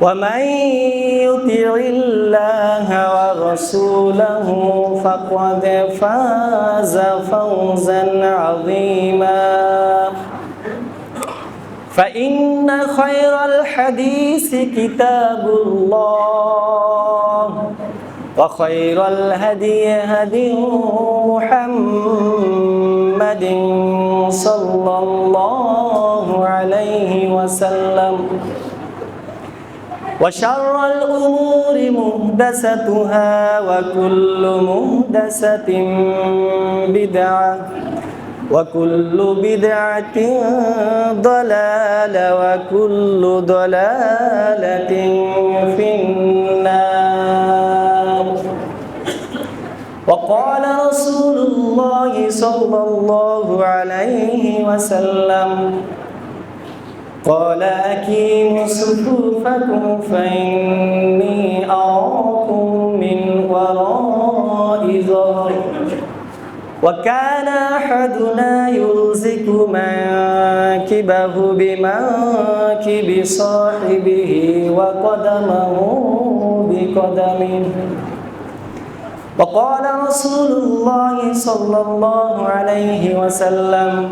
ومن يطع الله ورسوله فقد فاز فوزا عظيما. فإن خير الحديث كتاب الله وخير الهدي هدي محمد صلى الله عليه وسلم. وشر الأمور محدثتها وكل محدثة بدعة وكل بدعة ضلالة وكل ضلالة في النار. وقال رسول الله صلى الله عليه وسلم قال أكيموا صفوفكم فإني أراكم من وراء ظهر وكان أحدنا يلزق منكبه بمنكب صاحبه وقدمه بقدمه وقال رسول الله صلى الله عليه وسلم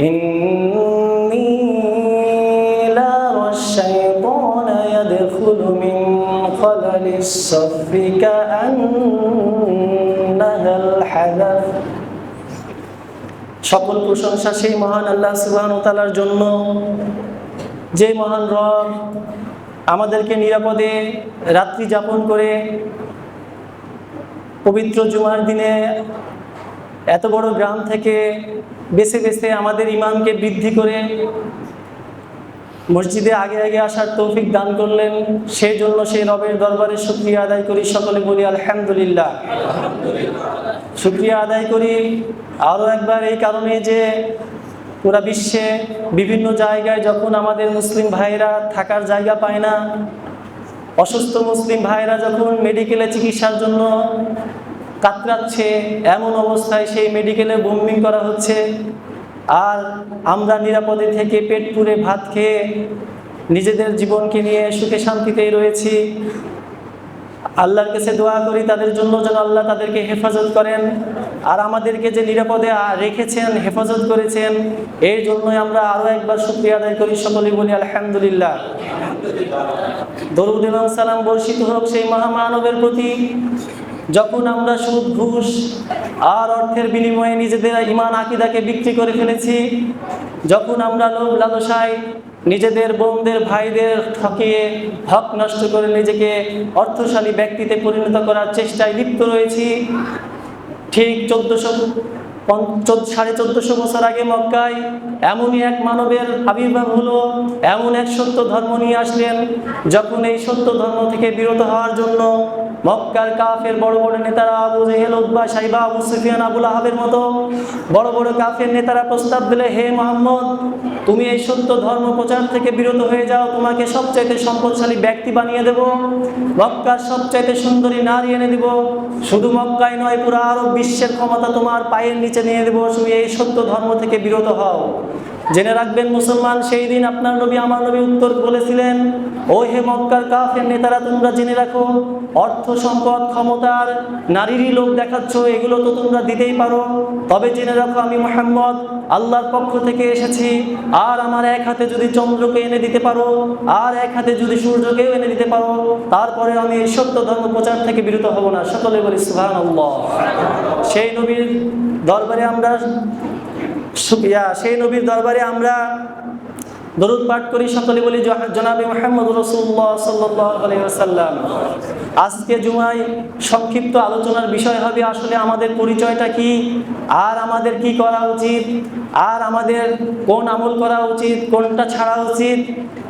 إني خلل الصف كأنها الحذف সকল প্রশংসা সেই মহান আল্লাহ সুবহান তালার জন্য যে মহান রব আমাদেরকে নিরাপদে রাত্রি যাপন করে পবিত্র জুমার দিনে এত বড় গ্রাম থেকে বেছে বেছে আমাদের ইমানকে বৃদ্ধি করে মসজিদে আগে আগে আসার তৌফিক দান করলেন। সেই জন্য সেই রবের দরবারে শুক্রিয়া আদায় করি। সকলে বলি, আলহামদুলিল্লাহ। শুক্রিয়া আদায় করি। আরও একবার এই কারণে যে পুরা বিশ্বে বিভিন্ন জায়গায় যখন আমাদের মুসলিম ভাইরা থাকার জায়গা পায় না, অসুস্থ মুসলিম ভাইরা যখন মেডিকেলে চিকিৎসার জন্য কাতরাচ্ছে, এমন অবস্থায় সেই মেডিকেলে বোম্বিং করা হচ্ছে। আর আমরা নিরাপদে থেকে পেট পুরে ভাত খেয়ে নিজেদের জীবনকে নিয়ে সুখে শান্তিতেই রয়েছি। আল্লাহর কাছে দোয়া করি, তাদের জন্য যেন আল্লাহ তাদেরকে হেফাজত করেন। আর আমাদেরকে যে নিরাপদে রেখেছেন, হেফাজত করেছেন এই জন্যই আমরা আরও একবার শুক্রিয়া আদায় করি সকলেই বলি, আলহামদুলিল্লাহ। দরুদ এবং সালাম বর্ষিত হোক সেই মহামানবের প্রতি। যখন আমরা সুদ, ঘুষ আর অর্থের বিনিময়ে নিজেদের ইমান আকিদাকে বিক্রি করে ফেলেছি, যখন আমরা লোভ লালসায় নিজেদের বোনদের, ভাইদের ঠকিয়ে, হক নষ্ট করে নিজেকে অর্থশালী ব্যক্তিতে পরিণত করার চেষ্টায় লিপ্ত রয়েছি, ঠিক চোদ্দশো সাড়ে চোদ্দশো বছর আগে মক্কায় এমনই এক মানবের আবির্ভাব হলো, এমন এক সত্য ধর্ম নিয়ে আসলেন, যখন এই সত্য ধর্ম থেকে বিরত হওয়ার জন্য মক্কার কাফের বড় বড় নেতারা আবু জেহেল উদ্বা সাইবা, আবু সুফিয়ান, আবুল আহাবের মতো বড় বড় কাফের নেতারা প্রস্তাব দিলে, হে মোহাম্মদ, তুমি এই সত্য ধর্ম প্রচার থেকে বিরত হয়ে যাও, তোমাকে সবচাইতে সম্পদশালী ব্যক্তি বানিয়ে দেব। মক্কার সবচাইতে সুন্দরী নারী এনে দেব। শুধু মক্কায় নয়, পুরো আরব বিশ্বের ক্ষমতা তোমার পায়ের নিচে নিয়ে দেব। তুমি এই সত্য ধর্ম থেকে বিরত হও। জেনে রাখবেন মুসলমান, সেই দিন আপনার নবী, আমার নবী উত্তর বলেছিলেন, ও হে মক্কার কাফের নেতারা, তোমরা জেনে রাখো, অর্থ সম্পদ, ক্ষমতার নারীরই লোক দেখাচ্ছ, এগুলো তো তোমরা দিতেই পারো। তবে জেনে রাখো, আমি মোহাম্মদ, আল্লাহর পক্ষ থেকে এসেছি, আর আমার এক হাতে যদি চন্দ্রকে এনে দিতে পারো, আর এক হাতে যদি সূর্যকেও এনে দিতে পারো, তারপরে আমি এই সত্য ধর্ম প্রচার থেকে বিরত হব না। সকলে বলি সুহান সেই নবীর দরবারে আমরা সেই নবীর দরবারে আমরা দরুদ পাঠ করি সকলে বলি জনাবে মোহাম্মদ রসুল্লাহ সাল্লাম আজকে জুমায় সংক্ষিপ্ত আলোচনার বিষয় হবে আসলে আমাদের পরিচয়টা কি, আর আমাদের কি করা উচিত, আর আমাদের কোন আমল করা উচিত, কোনটা ছাড়া উচিত,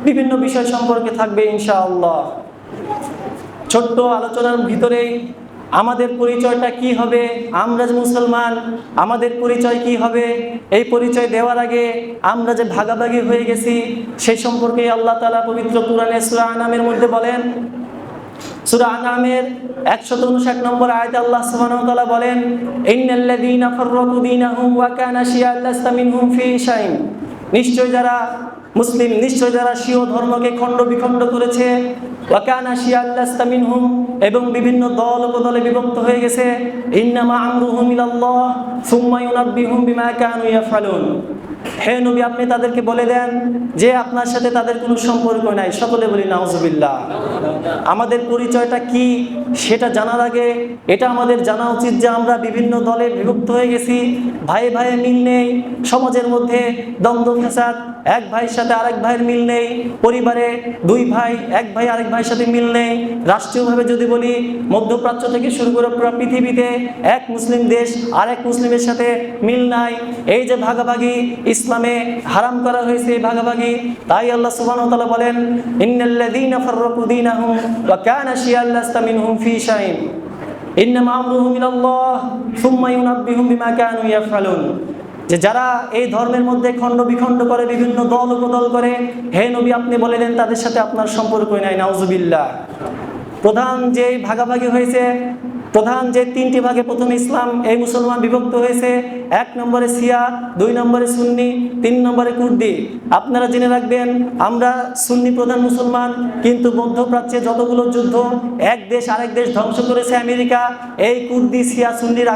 বিভিন্ন বিষয় সম্পর্কে থাকবে ইনশাআল্লাহ। ছোট্ট আলোচনার ভিতরেই আমাদের পরিচয়টা কি হবে? আমরা যে মুসলমান, আমাদের পরিচয় কি হবে? এই পরিচয় দেওয়ার আগে আমরা যে ভাগাভাগি হয়ে গেছি সেই সম্পর্কে আল্লাহ তালা পবিত্র কোরআনে সুরা আনামের মধ্যে বলেন, সুরা আনামের একশত উনষাট নম্বর আয়তে আল্লাহ সুবহানাহু বলেন, ইন্নাল্লাযীনা ফাররাকু দীনাহুম ওয়া কানা শিয়া'আন লাস্তা মিনহুম ফী শাই'in নিশ্চয় যারা মুসলিম, নিশ্চয় যারা শিও ধর্মকে খণ্ড বিখণ্ড করেছে। লাস্তা এবং বিভিন্ন দল উপদলে বিভক্ত হয়ে গেছে। ইন্নামা হে নবী, আপনি তাদেরকে বলে দেন যে আপনার সাথে তাদের কোনো সম্পর্ক নাই। সকলে বলি, নাউজুবিল্লাহ। আমাদের পরিচয়টা কি সেটা জানার আগে, এটা আমাদের জানা উচিত যে আমরা বিভিন্ন দলে বিভক্ত হয়ে গেছি। ভাই ভাইয়ে মিল নেই, সমাজের মধ্যে দ্বন্দ্ব, ফ্যাসাদ, এক ভাইয়ের সাথে আরেক ভাইয়ের মিল নেই, পরিবারে দুই ভাই, এক ভাই, আরেক ভাইয়ের সাথে মিল নেই। রাষ্ট্রীয়ভাবে যদি বলি, মধ্যপ্রাচ্য থেকে শুরু করে পুরো পৃথিবীতে এক মুসলিম দেশ আরেক মুসলিমের সাথে মিল নাই। এই যে ভাগাভাগি ইসলামে হারাম করা হয়েছে ভাগাভাগি। তাই আল্লাহ সুবহানাহু ওয়া তাআলা বলেন, ইন্নাল্লাযীনা ফাররাকু দীনাহুম ওয়া কানা শিয়া'আন লাস্তা মিনহুম ফী শাই'in ইন্নামা আমরুহুম ইলাল্লাহ, সুম্মা ইউনাব্বিহুম বিমা কানু ইয়াফআলুন। যে যারা এই ধর্মের মধ্যে খণ্ড বিখণ্ড করে, বিভিন্ন দল উপদল করে, হে নবী, আপনি বলে দেন, তাদের সাথে আপনার সম্পর্কই নাই, নাউজুবিল্লাহ। প্রধান যে ভাগাভাগি হয়েছে প্রধান যে তিনটি ভাগে প্রথমে ইসলাম, এই মুসলমান বিভক্ত হয়েছে। এক নম্বরে সিয়া দুই নম্বরে সুন্নি, তিন নম্বরে কুর্দি। আপনারা জেনে রাখবেন, আমরা সুন্নি প্রধান মুসলমান, কিন্তু মধ্যপ্রাচ্যে যতগুলো যুদ্ধ, এক দেশ আরেক দেশ ধ্বংস করেছে আমেরিকা, এই কুর্দি সিয়া সুন্নির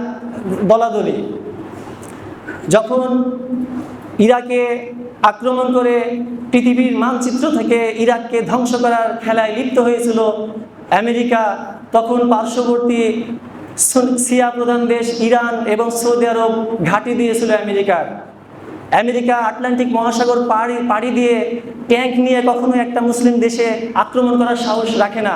দলাদলি যখন ইরাকে আক্রমণ করে পৃথিবীর মানচিত্র থেকে ইরাককে ধ্বংস করার খেলায় লিপ্ত হয়েছিল আমেরিকা তখন পার্শ্ববর্তী সিয়া প্রধান দেশ ইরান এবং সৌদি আরব ঘাঁটি দিয়েছিল আমেরিকার। আমেরিকা আটলান্টিক মহাসাগর পাড়ি পাড়ি দিয়ে ট্যাঙ্ক নিয়ে কখনো একটা মুসলিম দেশে আক্রমণ করার সাহস রাখে না।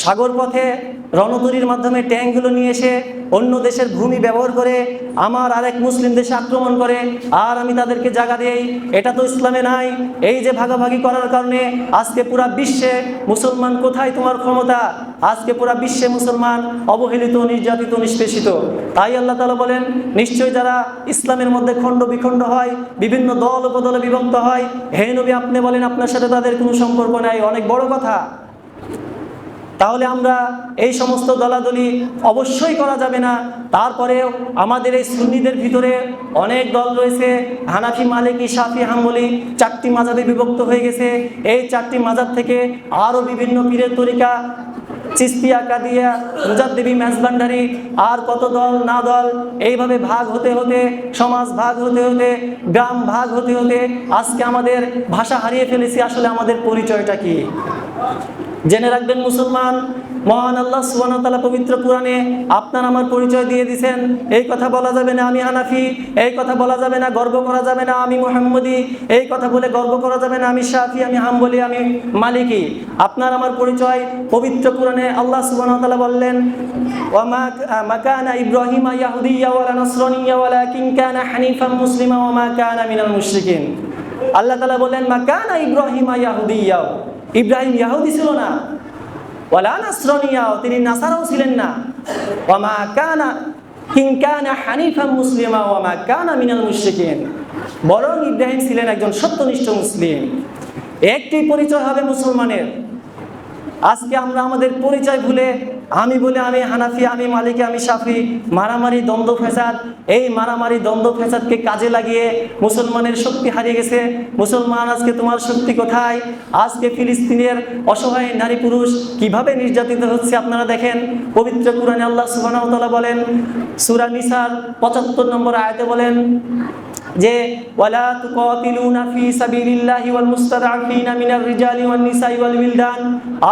সাগর পথে রণতরীর মাধ্যমে ট্যাঙ্কগুলো নিয়ে এসে অন্য দেশের ভূমি ব্যবহার করে, আমার আরেক মুসলিম দেশে আক্রমণ করে, আর আমি তাদেরকে জায়গা দেই। এটা তো ইসলামে নাই। এই যে ভাগাভাগি করার কারণে আজকে পুরা বিশ্বে মুসলমান কোথায় তোমার ক্ষমতা? আজকে পুরা বিশ্বে মুসলমান অবহেলিত, নির্যাতিত, নিষ্পেষিত। তাই আল্লাহ তালা বলেন নিশ্চয় যারা ইসলামের মধ্যে খণ্ড বিখণ্ড হয়, বিভিন্ন দল, উপদলে বিভক্ত হয়, হে নবী আপনি বলেন আপনার সাথে তাদের কোনো সম্পর্ক নাই। অনেক বড় কথা। তাহলে আমরা এই সমস্ত দলাদলি অবশ্যই করা যাবে না। তারপরেও আমাদের এই সুন্নিদের ভিতরে অনেক দল রয়েছে। হানাফি, মালিকি সাফি হাম্বলি চারটি মাজাবে বিভক্ত হয়ে গেছে। এই চারটি মাজাব থেকে আরও বিভিন্ন পীরের তরিকা চিস্তিয়া, কাদিয়া মুজাদ্দেবী ম্যাজবান্ডারি আর কত দল, না দল, এইভাবে ভাগ হতে হতে, সমাজ ভাগ হতে হতে, গ্রাম ভাগ হতে হতে, আজকে আমাদের ভাষা হারিয়ে ফেলেছি। আসলে আমাদের পরিচয়টা কি? জেনে রাখবেন মুসলমান, মহান আল্লাহ ওয়া পবিত্র পুরাণে আপনার আমার পরিচয় দিয়ে দিয়েছেন এই কথা বলা যাবে না আমি হানাফি, এই কথা বলা যাবে না গর্ব করা যাবে না আমি মুহাম্মদি, এই কথা বলে গর্ব করা যাবে না আমি শাফি, আমি হাম হাম্বলি, আমি মালিকি। আপনার আমার পরিচয় পবিত্র পুরাণে আল্লাহ তাআলা বললেন ইব্রাহিম ইয়াহুদিয়া ওয়ালা নাসরানিয়া ওয়ালাকিন কানা হানিফাম মুসলিমা আল্লাহ তাআলা বলেন মাকানা ইব্রাহিম ইয়াহুদিয়া। ইব্রাহিম ইয়াহুদি ছিল না। ওয়ালা নাসরানিয়াও তিনি নাসারাও ছিলেন না। ওয়ামা কানা কিং কানা হানিফাম মুসলিমা ওয়ামা কানা মিনাল মুশরিকিন। বরং ইব্রাহিম ছিলেন একজন সত্যনিষ্ঠ মুসলিম। একটি পরিচয় হবে মুসলমানের। আজকে আমরা আমাদের পরিচয় ভুলে আমি বলে আমি হানাফি, আমি মালিকি, আমি সাফি মারামারি, দ্বন্দ্ব ফেসাদ এই মারামারি, দ্বন্দ্ব ফেসাদকে কাজে লাগিয়ে মুসলমানের শক্তি হারিয়ে গেছে। মুসলমান, আজকে তোমার শক্তি কোথায়? আজকে ফিলিস্তিনের অসহায় নারী পুরুষ কীভাবে নির্যাতিত হচ্ছে আপনারা দেখেন? পবিত্র কুরআনে আল্লাহ তাআলা বলেন, সূরা নিসার 75 নম্বর আয়াতে বলেন যে, ওয়ালা তুকাতিলুনা ফি সাবিলিল্লাহি ওয়াল মুস্তাদআফিনা মিনার রিজালি ওয়ান নিসাই ওয়াল উইলদান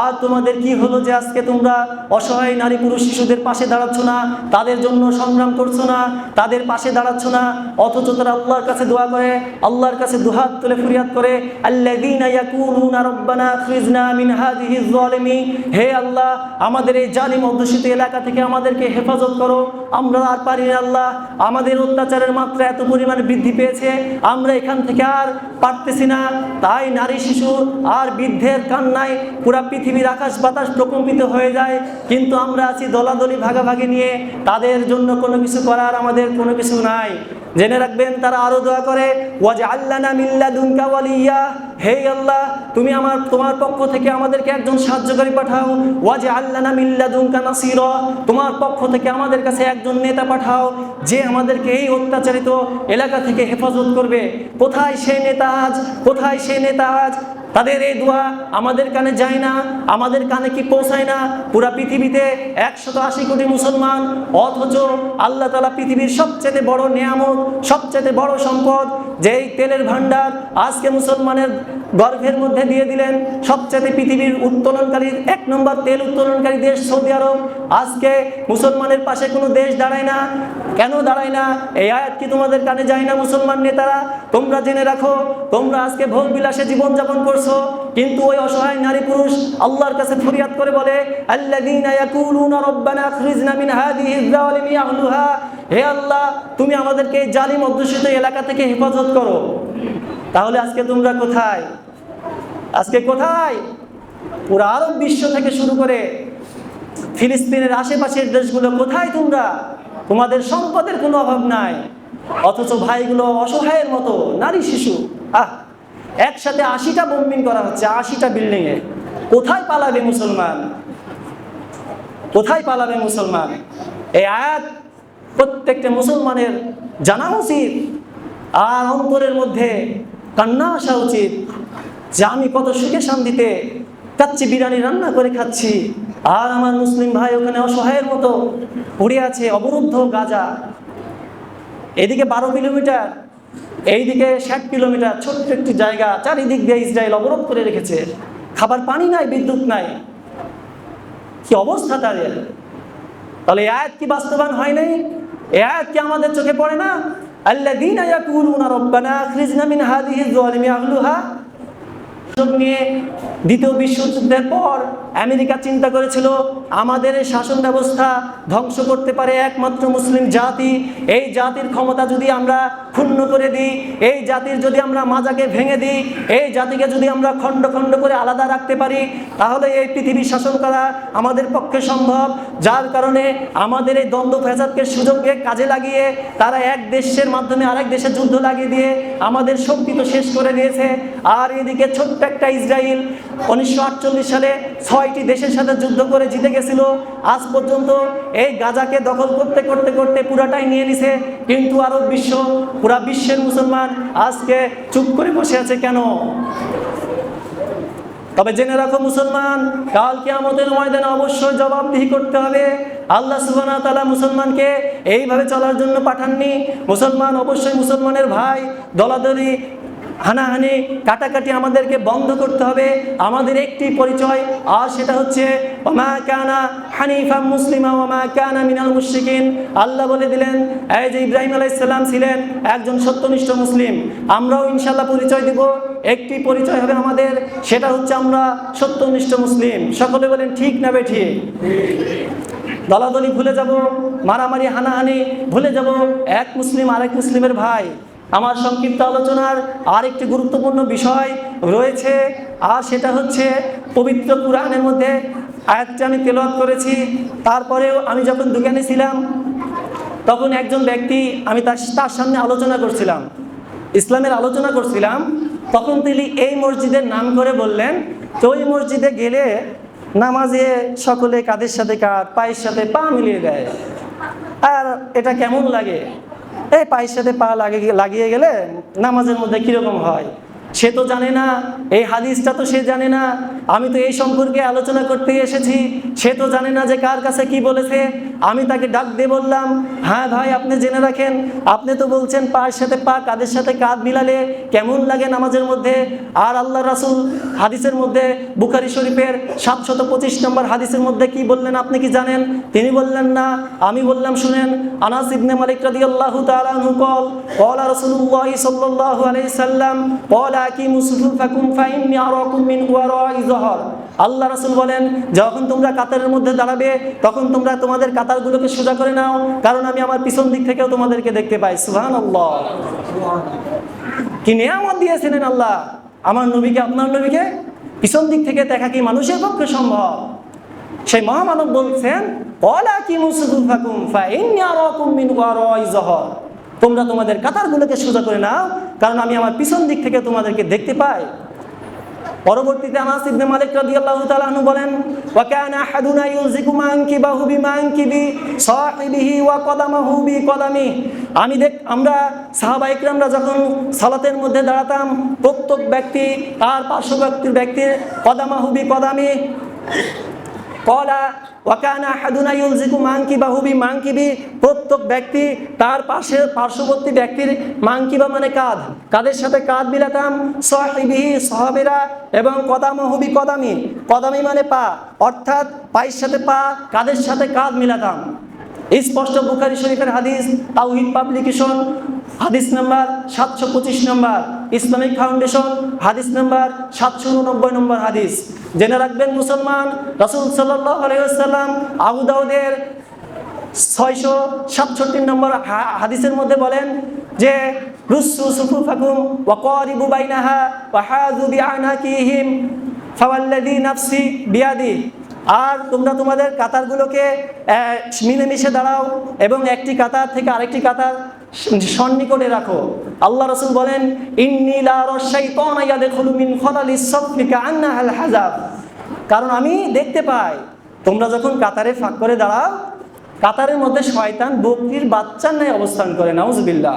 আর তোমাদের কি হলো যে আজকে তোমরা অসহায় নারী পুরুষ শিশুদের পাশে দাঁড়াচ্ছ না, তাদের জন্য সংগ্রাম করছ না, তাদের পাশে দাঁড়াচ্ছ না, অথচ তারা আল্লাহর কাছে দোয়া করে, আল্লাহর কাছে দুহাত তুলে ফরিয়াদ করে, আল্লাযীনা ইয়াকুলুনা রব্বানা আখরিজনা মিন হাযিহিজ যালিমি হে আল্লাহ, আমাদের এই জালিম অধ্যুষিত এলাকা থেকে আমাদেরকে হেফাজত করো, আমরা আর পারি না আল্লাহ, আমাদের অত্যাচারের মাত্রা এত পরিমাণে বৃদ্ধি বৃদ্ধি পেয়েছে, আমরা এখান থেকে আর পারতেছি না। তাই নারী শিশু আর বৃদ্ধের কান্নায় পুরা পৃথিবীর আকাশ বাতাস প্রকম্পিত হয়ে যায়। কিন্তু আমরা আছি দলাদলি ভাগাভাগি নিয়ে, তাদের জন্য কোনো কিছু করার আমাদের কোনো কিছু নাই। জেনে রাখবেন, তারা আরও দোয়া করে ওয়াজ আল্লানা মিল্লা দুনকা ওয়ালিয়া হে আল্লাহ, তুমি আমার, তোমার পক্ষ থেকে আমাদেরকে একজন সাহায্যকারী পাঠাও ওয়াজ আল্লানা মিল্লা দুনকা নাসির তোমার পক্ষ থেকে আমাদের কাছে একজন নেতা পাঠাও যে আমাদেরকে এই অত্যাচারিত এলাকা থেকে হেফাজত করবে কোথায় সে নেতা আজ? কোথায় সে নেতা আজ? তাদের এই দোয়া আমাদের কানে যায় না, আমাদের কানে কি পৌঁছায় না? পুরা পৃথিবীতে একশত আশি কোটি মুসলমান, অথচ আল্লাহ তালা পৃথিবীর সবচেয়ে বড় নিয়ামত সবচেয়ে বড় সম্পদ, যেই তেলের ভান্ডার আজকে মুসলমানের গর্ভের মধ্যে দিয়ে দিলেন। সবচেয়ে পৃথিবীর উত্তোলনকারী, এক নম্বর তেল উত্তোলনকারী দেশ সৌদি আরব। আজকে মুসলমানের পাশে কোনো দেশ দাঁড়ায় না। কেন দাঁড়ায় না? এই আয়াত কি তোমাদের কানে যায় না মুসলমান নেতারা? তোমরা জেনে রাখো, তোমরা আজকে ভোগ বিলাসে জীবনযাপন করছ, কিন্তু ওই অসহায় নারী পুরুষ আল্লাহর কাছে ফরিয়াদ করে বলে হে আল্লাহ, তুমি আমাদেরকে জালিম অধ্যুষিত এলাকা থেকে হেফাজত করো। তাহলে আজকে তোমরা কোথায়? আজকে কোথায়? পুরো আরব বিশ্ব থেকে শুরু করে ফিলিস্তিনের আশেপাশের দেশগুলো কোথায় তোমরা? তোমাদের সম্পদের কোনো অভাব নাই। অথচ ভাইগুলো অসহায়ের মতো, নারী, শিশু। আহ! একসাথে আশিটা বোম্বিং করা হচ্ছে, আশিটা বিল্ডিং এ কোথায় পালাবে মুসলমান? কোথায় পালাবে মুসলমান? এই আয়াত প্রত্যেকটা মুসলমানের জানা উচিত। আর অন্তরের মধ্যে কান্না আসা উচিত। যে আমি কত সুখে শান্তিতে কাচ্চি বিরিয়ানি রান্না করে খাচ্ছি, আর আমার মুসলিম ভাই ওখানে অসহায়ের মতো পড়ে আছে, অবরুদ্ধ গাজা। এদিকে বারো কিলোমিটার, এইদিকে ষাট কিলোমিটার, ছোট্ট একটি জায়গা, চারিদিক দিয়ে ইসরায়েল অবরোধ করে রেখেছে। খাবার পানি নাই, বিদ্যুৎ নাই। কি অবস্থা তাদের? তাহলে আয়াত কি বাস্তবায়ন হয় নাই? এই আয়াত কি আমাদের চোখে পড়ে না? আল্লাযীনা ইয়াকুলুনা রাব্বানা আখরিজনা মিন হাযিহি যালিমি আহলুহা সুযোগ নিয়ে দ্বিতীয় বিশ্বযুদ্ধের পর আমেরিকা চিন্তা করেছিল, আমাদের এই শাসন ব্যবস্থা ধ্বংস করতে পারে একমাত্র মুসলিম জাতি। এই জাতির ক্ষমতা যদি আমরা ক্ষুণ্ণ করে দিই, এই জাতির যদি আমরা মাজাকে ভেঙে দিই, এই জাতিকে যদি আমরা খণ্ড খণ্ড করে আলাদা রাখতে পারি, তাহলে এই পৃথিবী শাসন করা আমাদের পক্ষে সম্ভব। যার কারণে আমাদের এই দ্বন্দ্ব ফ্যাসাদকে সুযোগকে কাজে লাগিয়ে তারা এক দেশের মাধ্যমে আরেক দেশে যুদ্ধ লাগিয়ে দিয়ে আমাদের শক্তি তো শেষ করে দিয়েছে। আর এদিকে ছোট্ট একটা ইসরায়েল উনিশশো সালে ছয়টি দেশের সাথে যুদ্ধ করে জিতে গেছিল। আজ পর্যন্ত এই গাজাকে দখল করতে করতে করতে পুরাটাই নিয়ে নিছে কিন্তু আরব বিশ্ব। পুরা বিশ্বের মুসলমান আজকে চুপ করে বসে আছে কেন? তবে জেনে রাখো মুসলমান, কাল কিয়ামতের ময়দানে অবশ্যই জবাবদিহি করতে হবে। আল্লাহ সুবহানাহু ওয়া তাআলা মুসলমানকে এইভাবে চলার জন্য পাঠাননি। মুসলমান অবশ্যই মুসলমানের ভাই, দলাদলি হানাহানি, কাটাকাটি আমাদেরকে বন্ধ করতে হবে। আমাদের একটি পরিচয়, আর সেটা হচ্ছে, ওমা কানা হানিফা মুসলিমা, ওমা কানা মিনাল মুশরিকিন। আল্লাহ বলে দিলেন, এই যে ইব্রাহিম আলাইহিস সালাম ছিলেন একজন সত্যনিষ্ঠ মুসলিম, আমরাও ইনশাল্লাহ পরিচয় দিব। একটি পরিচয় হবে আমাদের, সেটা হচ্ছে আমরা সত্যনিষ্ঠ মুসলিম। সকলে বলেন, ঠিক না বে, ঠিক? দলাদলি ভুলে যাব, মারামারি, হানাহানি ভুলে যাব। এক মুসলিম আরেক মুসলিমের ভাই। আমার সংক্ষিপ্ত আলোচনার আর একটি গুরুত্বপূর্ণ বিষয় রয়েছে, আর সেটা হচ্ছে পবিত্র কোরআনের মধ্যে আয়াতটা আমি তেলাওয়াত করেছি। তারপরেও আমি যখন দোকানে ছিলাম, তখন একজন ব্যক্তি আমি তার তার সামনে আলোচনা করছিলাম, ইসলামের আলোচনা করছিলাম। তখন তিনি এই মসজিদের নাম করে বললেন, তো ওই মসজিদে গেলে নামাজে সকলে কাদের সাথে কাঁধ পায়ের সাথে পা মিলিয়ে দেয়? আর এটা কেমন লাগে? এই পায়ের সাথে পা লাগিয়ে লাগিয়ে গেলে নামাজের মধ্যে কীরকম হয়? সে তো জানে না, এই হাদিসটা তো সে জানে না। আমি তো এই সম্পর্কে আলোচনা করতে এসেছি, সে তো জানে না যে কার কাছে কি বলেছে। আমি তাকে ডাক দিয়ে বললাম হ্যাঁ ভাই, আপনি জেনে রাখেন, আপনি তো বলছেন পার সাথে পা কাদের সাথে কাঁধ মিলালে কেমন লাগে নামাজের মধ্যে? আর আল্লাহ রাসুল হাদিসের মধ্যে, বুখারি শরীফের সাতশত পঁচিশ নম্বর হাদিসের মধ্যে কি বললেন আপনি কি জানেন? তিনি বললেন, না। আমি বললাম, শুনেন, আনাস ইবনে মালিক রাদিয়াল্লাহু তাআলা কল কল রাসূলুল্লাহ সাল্লাল্লাহু আলাইহি সাল্লাম, কল আল্লাহ রসুল বলেন, যখন তোমরা কাতারের মধ্যে দাঁড়াবে, তখন তোমরা তোমাদের কাতারগুলোকে সোজা করে নাও, কারণ আমি আমার পিছন দিক থেকেও তোমাদেরকে দেখতে পাই। সুহান আল্লাহ কি নিয়ামত দিয়েছিলেন আল্লাহ? আমার নবীকে, আপনার নবীকে? পিছন দিক থেকে দেখা কি মানুষের পক্ষে সম্ভব? সেই মহামানব বলছেন অলা কি মুসুফাকুম ফা ইন্নি আরাকুম মিন ওয়ারাই জহর তোমরা তোমাদের কাতারগুলোকে সোজা করে নাও, কারণ আমি আমার পিছন দিক থেকে তোমাদেরকে দেখতে পাই। পরবর্তীতে আনাস ইবনে মালিক রাদিয়াল্লাহু তাআলা আনহু বলেন, ওয়া কানা আহাদুনা ইউজিকু মানকিবাহু বিমানকিবি সাহিবিহি ওয়া কদামাহু বিকদামি। আমি দেখ, আমরা সাহাবা ইকরামরা যখন সালাতের মধ্যে দাঁড়াতাম, প্রত্যেক ব্যক্তি, তার পার্শ্ববর্তী ব্যক্তির কদামাহু বিকদামি। কলা ওয়াকানা হাদুনা ইউলজিকু মাংকিবা হুবি মাংকিবি প্রত্যেক ব্যক্তি তার পাশে পার্শ্ববর্তী ব্যক্তির মাংকিবা মানে কাঁধ। কাদের সাথে কাঁধ মিলাতাম সহিবিহি, সহাবেরা এবং কদাম হুবি কদামি। কদামি মানে পা। অর্থাৎ পায়ের সাথে পা কাদের সাথে কাঁধ মিলাতাম। স্পষ্ট বুখারি শরীফের হাদিস, তাওহিদ পাবলিকেশন হাদিস নাম্বার সাতশো পঁচিশ নম্বর ইসলামিক ফাউন্ডেশন, হাদিস নাম্বার সাতশো উননব্বই নম্বর হাদিস। জেনে রাখবেন মুসলমান, রসুল সাল্লাহ আলাইসাল্লাম আবু দাউদের ছয়শো সাতষট্টি নম্বর হাদিসের মধ্যে বলেন যে রুসু সুফু ফাকুম ওয়াকরিবু বাইনাহা ওয়াহাদু বিআনাকিহিম ফাওয়াল্লাযী নাফসি বিয়াদি আর তোমরা তোমাদের কাতারগুলোকে মিলেমিশে দাঁড়াও এবং একটি কাতার থেকে আরেকটি কাতার সন্নিকটে রাখো। আল্লাহ রসুল বলেন কারণ আমি দেখতে পাই, তোমরা যখন কাতারে ফাঁক করে দাঁড়াও, কাতারের মধ্যে শয়তান বকরির বাচ্চার ন্যায় অবস্থান করে, নাউজবিল্লাহ।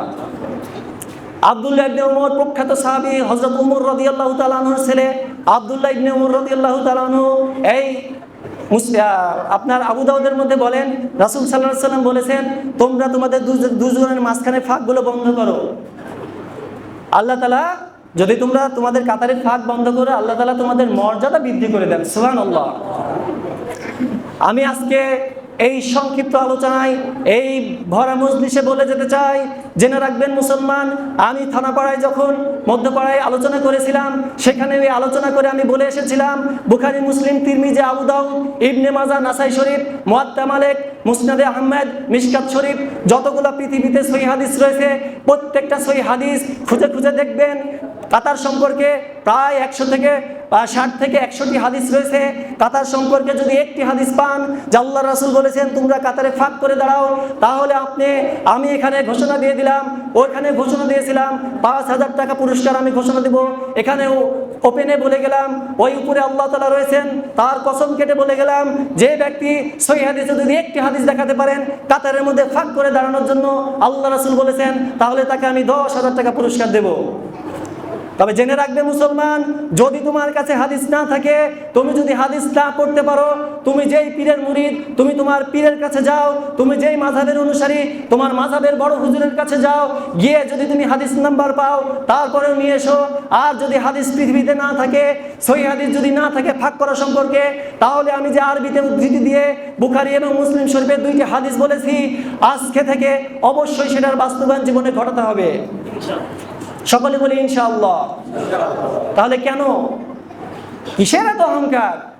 আব্দুল্লাহ ইবনে উমর, প্রখ্যাত সাহাবী হযরত উমর রাদিয়াল্লাহু তাআলা আনহুর ছেলে, আব্দুল্লাহ ইবনে উমর রাদিয়াল্লাহু তাআলা আনহু, এই আপনার আবু দাউদের মধ্যে বলেন, রাসুল সাল্লা সাল্লাম বলেছেন, তোমরা তোমাদের দুজনের মাঝখানে ফাঁকগুলো বন্ধ করো। আল্লাহ তালা যদি তোমরা তোমাদের কাতারের ফাঁক বন্ধ করো, আল্লাহ তালা তোমাদের মর্যাদা বৃদ্ধি করে দেন। সুবহানাল্লাহ। আমি আজকে এই সংক্ষিপ্ত আলোচনায়, এই ভরা মজলিসে বলে যেতে চাই, জেনে রাখবেন মুসলমান, আমি থানাপাড়ায় যখন মধ্যপাড়ায় আলোচনা করেছিলাম, সেখানে ওই আলোচনা করে আমি বলে এসেছিলাম, বুখারি, মুসলিম, তিরমিজে, আবু দাউদ, ইবনে মাজা, নাসাই শরীফ, মোয়াত্তা মালেক, মুসনাদে আহমেদ, মিশকাত শরীফ, যতগুলো পৃথিবীতে সহি হাদিস রয়েছে, প্রত্যেকটা সহি হাদিস খুঁজে খুঁজে দেখবেন, কাতার সম্পর্কে প্রায় একশো থেকে ষাট থেকে একশোটি হাদিস রয়েছে। কাতার সম্পর্কে যদি একটি হাদিস পান, যে আল্লাহ রাসুল বলেছেন, তোমরা কাতারে ফাঁক করে দাঁড়াও, তাহলে আপনি, আমি এখানে ঘোষণা দিয়ে দিলাম, ওইখানে ঘোষণা দিয়েছিলাম, পাঁচ হাজার টাকা পুরস্কার আমি ঘোষণা দেব। এখানেও ওপেনে বলে গেলাম, ওই উপরে আল্লাহ তালা রয়েছেন, তার কসম কেটে বলে গেলাম, যে ব্যক্তি সহি হাদিসে যদি একটি হাদিস দেখাতে পারেন, কাতারের মধ্যে ফাঁক করে দাঁড়ানোর জন্য আল্লাহ রাসুল বলেছেন, তাহলে তাকে আমি দশ হাজার টাকা পুরস্কার দেবো। তবে জেনে রাখবে মুসলমান, যদি তোমার কাছে হাদিস না থাকে, তুমি যদি হাদিস না পড়তে পারো, তুমি যেই পীরের মুরিদ, তুমি তোমার পীরের কাছে যাও, তুমি যেই মাঝাবের অনুসারী, তোমার মাঝাবের বড় হুজুরের কাছে যাও, গিয়ে যদি তুমি হাদিস নাম্বার পাও, তারপরেও নিয়ে এসো। আর যদি হাদিস পৃথিবীতে না থাকে, সহি হাদিস যদি না থাকে ফাঁক করা সম্পর্কে, তাহলে আমি যে আরবিতে উদ্ধৃতি দিয়ে বুখারি এবং মুসলিম শরীফের দুইটি হাদিস বলেছি, আজকে থেকে অবশ্যই সেটার বাস্তবায়ন জীবনে ঘটাতে হবে। সকলে বলি, ইনশাআল্লাহ। তাহলে কেন? কিসের এত অহংকার?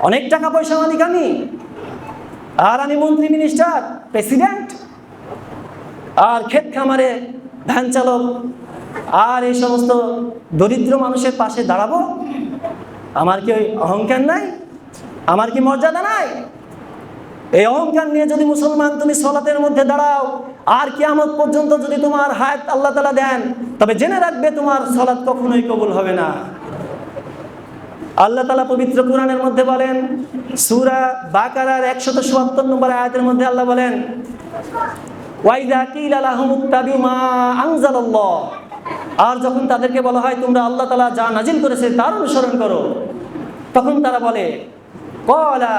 অনেক টাকা পয়সা মালিক আমি। আর আমি মন্ত্রী, মিনিস্টার, প্রেসিডেন্ট। আর ক্ষেত খামারে ধান চালক। আর এই সমস্ত দরিদ্র মানুষের পাশে দাঁড়াবো? আমার কি ওই অহংকার নাই? আমার কি মর্যাদা নাই? এই অহংকার নিয়ে যদি মুসলমান তুমি সলাতের মধ্যে দাঁড়াও, আর কিয়ামত পর্যন্ত যদি তোমার হায়াত আল্লাহ তালা দেন, তবে জেনে রাখবে তোমার সলাৎ কখনোই কবুল হবে না। আল্লাহ তালা পবিত্র কোরআনের মধ্যে বলেন, সুরা বাকারার একশত চুয়াত্তর নম্বর আয়াতের মধ্যে আল্লাহ বলেন আর যখন তাদেরকে বলা হয়, তোমরা আল্লাহ তালা যা নাজিল করেছে তার অনুসরণ করো। তখন তারা বলে, কলা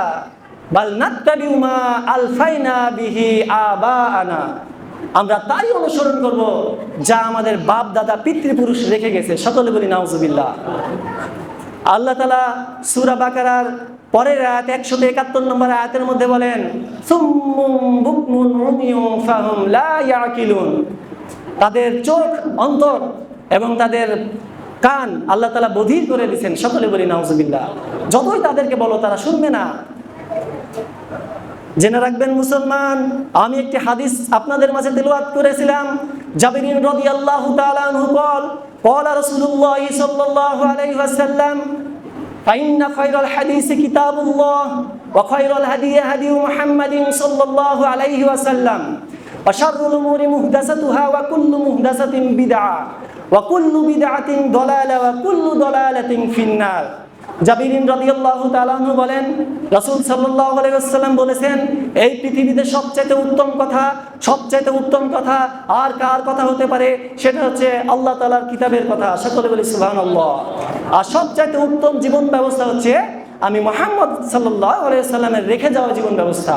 বাল নাত্তাবিউ মা আলফাইনা বিহি আবাআনা। আমরা তাই অনুসরণ করব যা আমাদের বাপ দাদা পিতৃপুরুষ রেখে গেছে। সকলে বলি, নাউজুবিল্লাহ। আল্লাহ তালা সুরা বাকারার পরের আয়াত একশো একাত্তর নম্বর আয়াতের মধ্যে বলেন তাদের চোখ, অন্তর এবং তাদের কান আল্লাহ তালা বধির করে দিচ্ছেন সকলে বলি, নাউজুবিল্লাহ। যতই তাদেরকে বলো, তারা শুনবে না। জেনে রাখবেন মুসলমান আমি একটি হাদিস আপনাদের মাঝে তেলাওয়াত করেছিলাম জাবিরিন রাদিয়াল্লাহু তাআলা আনহু قال قال رسول الله صلى الله عليه وسلم فإن خير الحديث كتاب الله وخير الهدي هدي محمد صلى الله عليه وسلم وشر الأمور محدثتها وكل محدثة بدعة وكل بدعة ضلالة وكل ضلالة في النار জাবিরিন রাদিয়াল্লাহু তাআলা আনহু বলেন, রাসূল সাল্লাল্লাহু আলাইহি ওয়াসাল্লাম বলেছেন, এই পৃথিবীতে সবচেয়ে উত্তম কথা সবচেয়ে উত্তম কথা আর কার কথা হতে পারে সেটা হচ্ছে আল্লাহ তাআলার কিতাবের কথা। সকলে বলি, সুবহানাল্লাহ। আর সবচেয়ে উত্তম জীবন ব্যবস্থা হচ্ছে, আমি মোহাম্মদ সাল্লাল্লাহু আলাইহি ওয়াসাল্লামের রেখে যাওয়া জীবন ব্যবস্থা।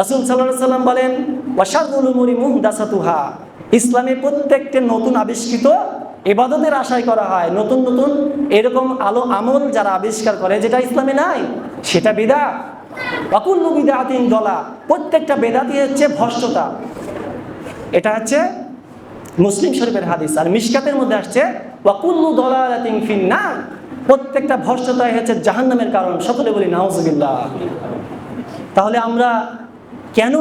রাসূল সাল্লাল্লাহু আলাইহি সাল্লাম বলেন ওয়াশারুল উমুরি মুহদাসাতুহা। ইসলামে প্রত্যেকটি নতুন আবিষ্কৃত ইবাদতের আশায় করা হয়, নতুন নতুন এরকম আলো আমল যারা আবিষ্কার করে, যেটা ইসলামে নাই, সেটা বিদা। অকুল্ল বিদাতিন দলা, প্রত্যেকটা বেদাতি হচ্ছে ভ্রষ্টতা এটা হচ্ছে মুসলিম শরীফের হাদিস, আর মিশকাতের মধ্যে আসছে ওয়াকুল্লু দলালাতিন ফিন্নার। প্রত্যেকটা ভ্রষ্টতাই হচ্ছে জাহান্নামের কারণ। সকলে বলি নাউজুবিল্লাহ তাহলে আমরা কেন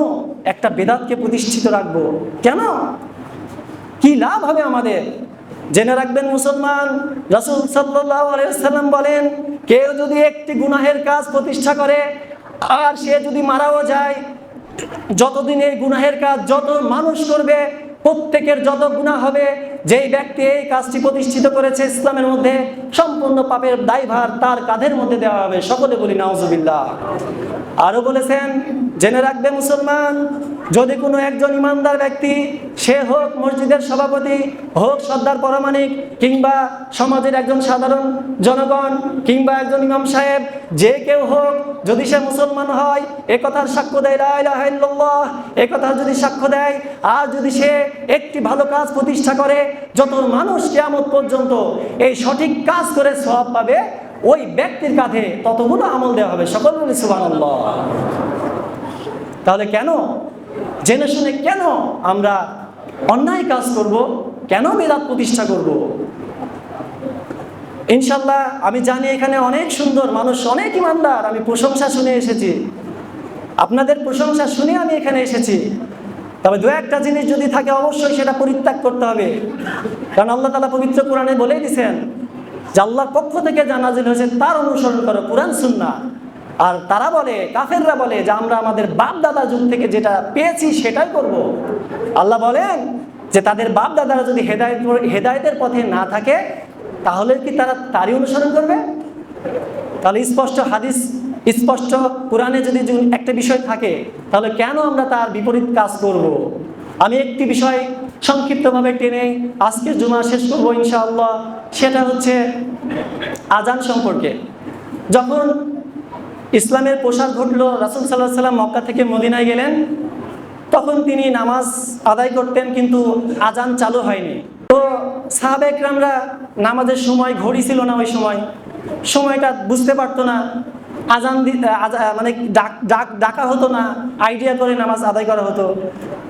একটা বেদাতকে প্রতিষ্ঠিত রাখব? কেন? কি লাভ হবে আমাদের? জেনে রাখবেন মুসলমান, রাসূল সাল্লাম বলেন, কেউ যদি একটি গুনাহের কাজ প্রতিষ্ঠা করে, আর সে যদি মারাও যায়, যতদিন এই গুনাহের কাজ যত মানুষ করবে, প্রত্যেকের যত গুনাহ হবে, যেই ব্যক্তি এই কাজটি প্রতিষ্ঠিত করেছে ইসলামের মধ্যে, সম্পূর্ণ পাপের দায়ভার তার কাঁধের মধ্যে দেওয়া হবে। সকলে বলি, নাউজুবিল্লাহ। আরও বলেছেন, জেনে রাখবে মুসলমান, যদি কোনো একজন ইমানদার ব্যক্তি, সে হোক মসজিদের সভাপতি, হোক সর্দার পরামানিক কিংবা সমাজের একজন সাধারণ জনগণ কিংবা একজন ইমাম সাহেব, যে কেউ হোক, যদি সে মুসলমান হয়, এ কথার সাক্ষ্য দেয়, লা ইলাহা ইল্লাল্লাহ, এ কথার যদি সাক্ষ্য দেয়, আর যদি সে একটি ভালো কাজ প্রতিষ্ঠা করে, যত মানুষ কেয়ামত পর্যন্ত এই সঠিক কাজ করে সব পাবে ওই ব্যক্তির কাঁধে ততগুলো আমল দেওয়া হবে। সকল বলি, সুবহানাল্লাহ। তাহলে কেন? জেনে শুনে কেন আমরা অন্যায় কাজ করব? কেন বেদাত প্রতিষ্ঠা করব? ইনশাল্লাহ আমি জানি এখানে অনেক সুন্দর মানুষ, অনেক ইমানদার। আমি প্রশংসা শুনে এসেছি। আপনাদের প্রশংসা শুনে আমি এখানে এসেছি। তবে দু একটা জিনিস যদি থাকে, অবশ্যই সেটা পরিত্যাগ করতে হবে। কারণ আল্লাহ তালা পবিত্র কোরআনে বলেই দিছেন যে আল্লাহর পক্ষ থেকে জানাজিল হয়েছে তার অনুসরণ করো, কোরআন সুন্না আর তারা বলে, কাফেররা বলে যে আমরা আমাদের বাপ দাদা যুগ থেকে যেটা পেয়েছি সেটাই করব। আল্লাহ বলেন যে তাদের বাপ দাদারা যদি হেদায়ত হেদায়তের পথে না থাকে, তাহলে কি তারা তারই অনুসরণ করবে তাহলে স্পষ্ট হাদিস, স্পষ্ট কোরআনে যদি যে- একটা বিষয় থাকে, তাহলে কেন আমরা তার বিপরীত কাজ করব। আমি একটি বিষয় সংক্ষিপ্তভাবে টেনে আজকে জুমা শেষ করব ইনশাআল্লাহ, সেটা হচ্ছে আজান সম্পর্কে। যখন ইসলামের প্রসার ঘটলো, রাসুল সাল্লাহ সাল্লাম মক্কা থেকে মদিনায় গেলেন, তখন তিনি নামাজ আদায় করতেন, কিন্তু আজান চালু হয়নি। তো সাহাবে একরামরা নামাজের সময়, ঘড়ি ছিল না ওই সময়। সময়টা বুঝতে পারতো না আজান মানে ডাক ডাক, ডাকা হতো না, আইডিয়া করে নামাজ আদায় করা হতো।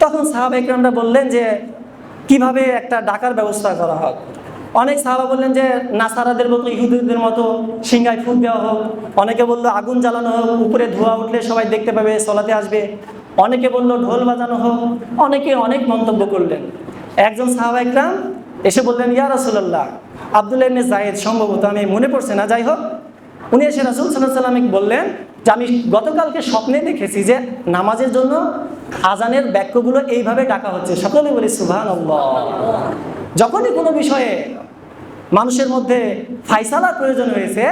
তখন সাহাবে একরামরা বললেন যে, কীভাবে একটা ডাকার ব্যবস্থা করা হোক অনেক সাহাবা বললেন যে, নাসারাদের মতো, ইহুদিদের মতো সিংহায় ফুট দেওয়া হোক। অনেকে বলল আগুন জ্বালানো হোক, উপরে ধোঁয়া উঠলে সবাই দেখতে পাবে, সলাতে আসবে। অনেকে বলল ঢোল বাজানো হোক, অনেকে অনেক মন্তব্য করলেন। একজন সাহাবা একরাম এসে বললেন, ইয়া রাসুল্লাহ আবদুল্লাহ ইবনে জায়েদ সম্ভবত আমি, মনে পড়ছে না, যাই হোক। উনি এসে রাসুল সাল্লাহ সাল্লামকে বললেন যে আমি গতকালকে স্বপ্নে দেখেছি যে নামাজের জন্য আজানের বাক্যগুলো এইভাবে ডাকা হচ্ছে। সকলে বলি সুভান যখনই কোনো বিষয়ে মানুষের মধ্যে ফাইসালার প্রয়োজন হয়েছে,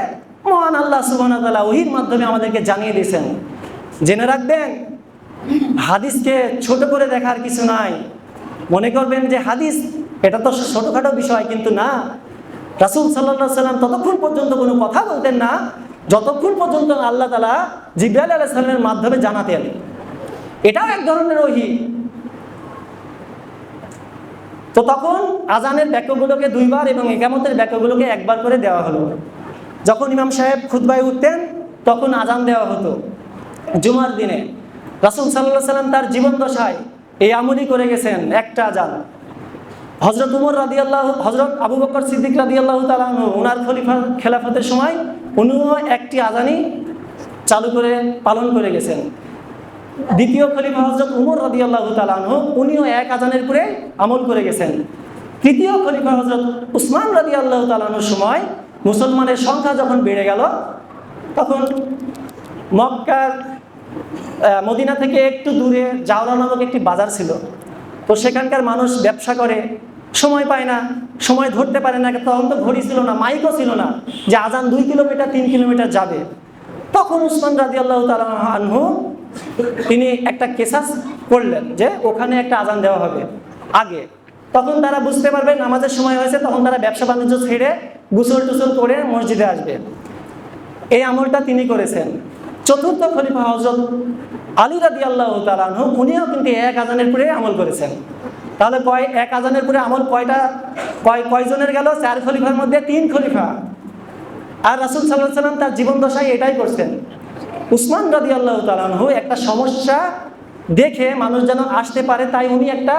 মহান আল্লাহ সুবাহতাল্লাহ ওহির মাধ্যমে আমাদেরকে জানিয়ে দিয়েছেন। জেনে রাখবেন, হাদিসকে ছোট করে দেখার কিছু নাই। মনে করবেন যে হাদিস, এটা তো ছোটোখাটো বিষয়, কিন্তু না। রাসুল সাল্লাহ সাল্লাম ততক্ষণ পর্যন্ত কোনো কথা বলতেন না, যতক্ষণ পর্যন্ত আল্লাহ তালা জিব্রাইল আলাহ সাল্লামের মাধ্যমে জানাতেন। এটাও এক ধরনের ওহি। তো তখন আজানের ব্যাক্যগুলোকে দুইবার এবং একামতের ব্যাক্যগুলোকে একবার করে দেওয়া হলো। যখন ইমাম সাহেব খুতবায় উঠতেন, তখন আজান দেওয়া হতো। জুমার দিনে রাসুল সাল্লাহ সাল্লাম তার জীবন দশায় এই আমলই করে গেছেন একটা আজান। হজরত উমর রাদি আল্লাহ হজরত আবু বকর সিদ্দিক রাদি আল্লাহ তালাহ ওনার খলিফা খেলাফতের সময় উনিও একটি আজানি চালু করে, পালন করে গেছেন। দ্বিতীয় খলিফা হজরত উমর রাদি আল্লাহ তালাহ উনিও এক আজানের পরে আমল করে গেছেন। তৃতীয় খলিফা হজরত উসমান রাদি আল্লাহ তালানোর সময় মুসলমানের সংখ্যা যখন বেড়ে গেল, তখন মক্কার মদিনা থেকে একটু দূরে জাওরা নামক একটি বাজার ছিল। তো সেখানকার মানুষ ব্যবসা করে, সময় পায় না, সময় ধরতে পারে না, তখন তো ঘড়ি ছিল না, মাইকও ছিল না যে আজান দুই কিলোমিটার, তিন কিলোমিটার যাবে। তখন উসমান রাজি আল্লাহ আনহু, তিনি একটা কেসাস করলেন যে ওখানে একটা আজান দেওয়া হবে আগে। তখন তারা বুঝতে পারবে নামাজের সময় হয়েছে, তখন তারা ব্যবসা বাণিজ্য ছেড়ে গুসল টুসল করে মসজিদে আসবে। এই আমলটা তিনি করেছেন। চতুর্থ খলিফা হজরত আলী রাদি আল্লাহ তালানহ উনিও কিন্তু এক আজানের পরে আমল করেছেন। তাহলে কয়, এক আজানের পরে আমল কয়টা, কয়, কয়জনের গেল? চার খলিফার মধ্যে তিন খলিফা। আর রাসুল সাল্লাহ সাল্লাম তার জীবন দশায় এটাই করছেন। উসমান রাদি আল্লাহ তালানহ একটা সমস্যা দেখে মানুষ যেন আসতে পারে, তাই উনি একটা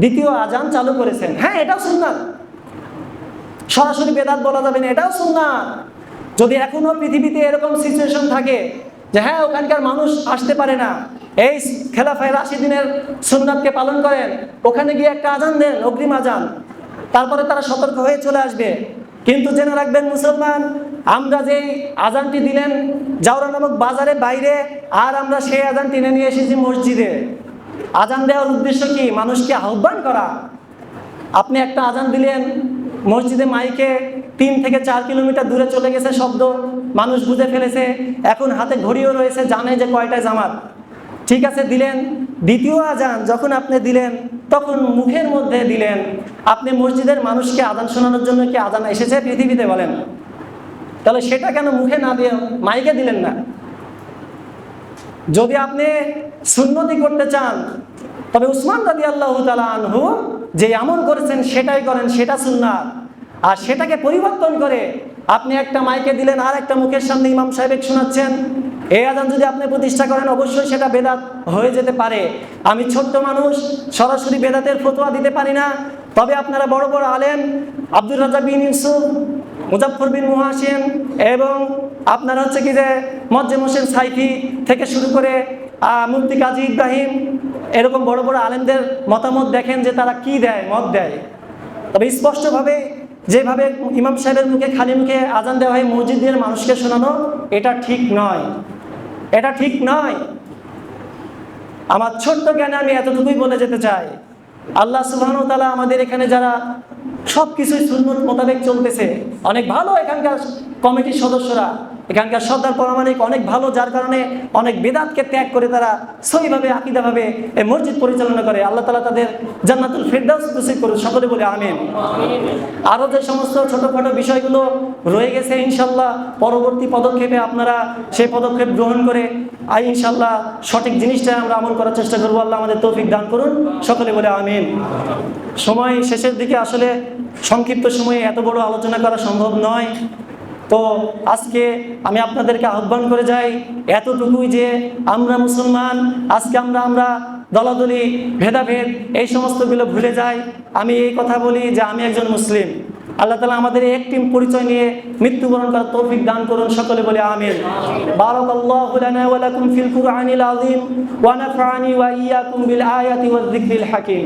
দ্বিতীয় আজান চালু করেছেন। হ্যাঁ এটাও শুনলাম সরাসরি বেদাত বলা যাবে না, এটাও সুন্নাত। যদি এখনও পৃথিবীতে এরকম সিচুয়েশন থাকে যে হ্যাঁ ওখানকার মানুষ আসতে পারে না, এই খেলাফায় রাশি দিনের সুন্নাতকে পালন করেন, ওখানে গিয়ে একটা আজান দেন, অগ্রিম আজান, তারপরে তারা সতর্ক হয়ে চলে আসবে। কিন্তু জেনে রাখবেন মুসলমান, আমরা যেই আজানটি দিলেন, জাওরা নামক বাজারে বাইরে, আর আমরা সেই আজান টেনে নিয়ে এসেছি মসজিদে। আজান দেওয়ার উদ্দেশ্য কি? মানুষকে আহ্বান করা। আপনি একটা আজান দিলেন, মসজিদে মাইকে তিন থেকে চার কিলোমিটার দূরে চলে গেছে শব্দ, মানুষ বুঝে ফেলেছে। এখন হাতে ঘড়িও রয়েছে, জানে যে কয়টায় জামাত। ঠিক আছে, দিলেন। দ্বিতীয় আজান যখন আপনি দিলেন, তখন মুখের মধ্যে দিলেন, আপনি মসজিদের মানুষকে আজান শোনানোর জন্য কি আজান এসেছে পৃথিবীতে বলেন? তাহলে সেটা কেন মুখে না দিয়ে মাইকে দিলেন না? যদি আপনি সুন্নতি করতে চান, তবে উসমান রাজি আল্লাহ আনহু যে আমল করেছেন সেটাই করেন, সেটা সুন্নাত। আর সেটাকে পরিবর্তন করে আপনি একটা মাইকে দিলেন আর একটা মুখের সামনে ইমাম সাহেব শোনাচ্ছেন। এই আজান যদি আপনি প্রতিষ্ঠা করেন, অবশ্যই সেটা বেদাত হয়ে যেতে পারে। আমি ছোট্ট মানুষ, সরাসরি বেদাতের ফতোয়া দিতে পারি না। তবে আপনারা বড় বড় আলেন আব্দুর রাজা বিন ইউসুফ মুজাফর বিন মুহাসিন এবং আপনার হচ্ছে কি যে মজ্জেম হোসেন সাইফি থেকে শুরু করে মুফতি কাজী ইব্রাহিম, এরকম বড় বড় আলেমদের মতামত দেখেন যে তারা কি দেয়, মত দেয়। তবে স্পষ্টভাবে যেভাবে ইমাম সাহেবের মুখে, খালি মুখে আজান দেওয়া হয় মসজিদের মানুষকে শোনানো, এটা ঠিক নয়। এটা ঠিক নয়। আমার ছোট্ট জ্ঞানে আমি এতটুকুই বলে যেতে চাই। আল্লাহ সুবহান তালা আমাদের এখানে যারা সব কিছুই সুন্নত মোতাবেক চলতেছে, অনেক ভালো এখানকার কমিটির সদস্যরা, এখানকার সর্দার পরামানিক অনেক ভালো, যার কারণে অনেক বেদাতকে ত্যাগ করে তারা সহিভাবে, আকিদাভাবে এই মসজিদ পরিচালনা করে। আল্লাহ তালা তাদের জান্নাতুল ফেরদাউস নসিব করুন, সকলে বলে আমিন। আরও যে সমস্ত ছোটোখাটো বিষয়গুলো রয়ে গেছে ইনশাল্লাহ পরবর্তী পদক্ষেপে আপনারা সেই পদক্ষেপ গ্রহণ করে আর ইনশাল্লাহ সঠিক জিনিসটা আমরা আমল করার চেষ্টা করব। আল্লাহ আমাদের তৌফিক দান করুন। সকলে বলে আমিন। সময় শেষের দিকে আসলে সংক্ষিপ্ত সময়ে এত বড় আলোচনা করা সম্ভব নয়। তো আজকে আমি আপনাদেরকে আহ্বান করে যাই এতটুকুই যে আমরা মুসলমান, আজকে আমরা আমরা দলাদলি, ভেদাভেদ এই সমস্তগুলো ভুলে যাই। আমি এই কথা বলি যে আমি একজন মুসলিম। আল্লাহ তালা আমাদের এক একটি পরিচয় নিয়ে মৃত্যুবরণ করার তৌফিক দান করুন, সকলে বলে আমিন। বারাকাল্লাহু লানা ওয়া লাকুম ফিল কুরআনিল আযীম ওয়া নাফআনি ওয়া ইয়্যাকুম বিল আয়াতি ওয়াজ জিকরিল হাকীম।